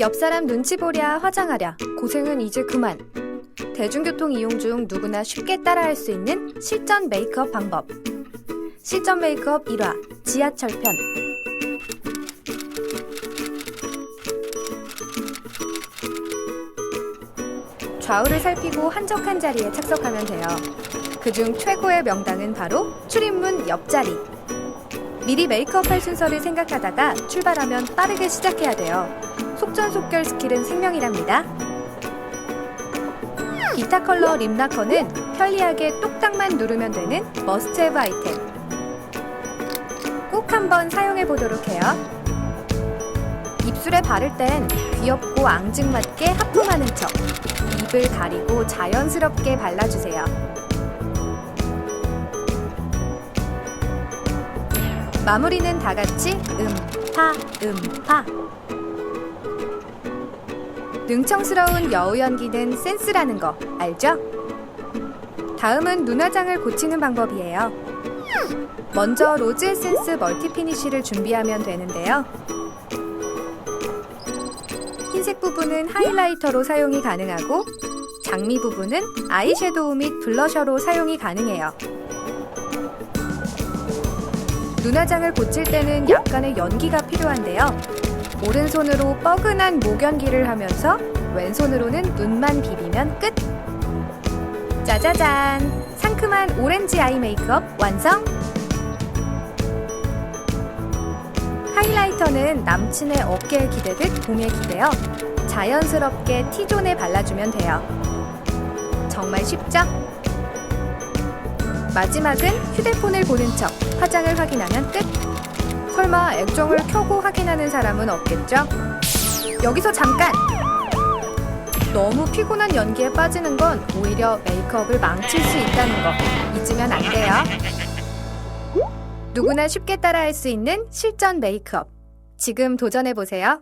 옆 사람 눈치 보랴 화장하랴 고생은 이제 그만. 대중교통 이용 중 누구나 쉽게 따라할 수 있는 실전 메이크업 방법. 실전 메이크업 1화 지하철 편. 좌우를 살피고 한적한 자리에 착석하면 돼요. 그중 최고의 명당은 바로 출입문 옆자리. 미리 메이크업 할 순서를 생각하다가 출발하면 빠르게 시작해야 돼요. 속전속결 스킬은 생명이랍니다. 비타 컬러 립 라커는 편리하게 똑딱만 누르면 되는 머스트 헤브 아이템. 꼭 한번 사용해 보도록 해요. 입술에 바를 땐 귀엽고 앙증맞게 하품하는 척. 입을 가리고 자연스럽게 발라주세요. 마무리는 다 같이 음 파 음 파. 능청스러운 여우 연기는 센스라는 거 알죠? 다음은 눈화장을 고치는 방법이에요. 먼저 로즈 에센스 멀티 피니쉬를 준비하면 되는데요. 흰색 부분은 하이라이터로 사용이 가능하고 장미 부분은 아이섀도우 및 블러셔로 사용이 가능해요. 눈화장을 고칠 때는 약간의 연기가 필요한데요. 오른손으로 뻐근한 목연기를 하면서 왼손으로는 눈만 비비면 끝! 짜자잔! 상큼한 오렌지 아이 메이크업 완성! 하이라이터는 남친의 어깨에 기대듯 봉에 기대어 자연스럽게 T존에 발라주면 돼요. 정말 쉽죠? 마지막은 휴대폰을 보는 척 화장을 확인하면 끝! 설마 액정을 켜고 확인하는 사람은 없겠죠? 여기서 잠깐! 너무 피곤한 연기에 빠지는 건 오히려 메이크업을 망칠 수 있다는 거 잊으면 안 돼요. 누구나 쉽게 따라할 수 있는 실전 메이크업. 지금 도전해보세요.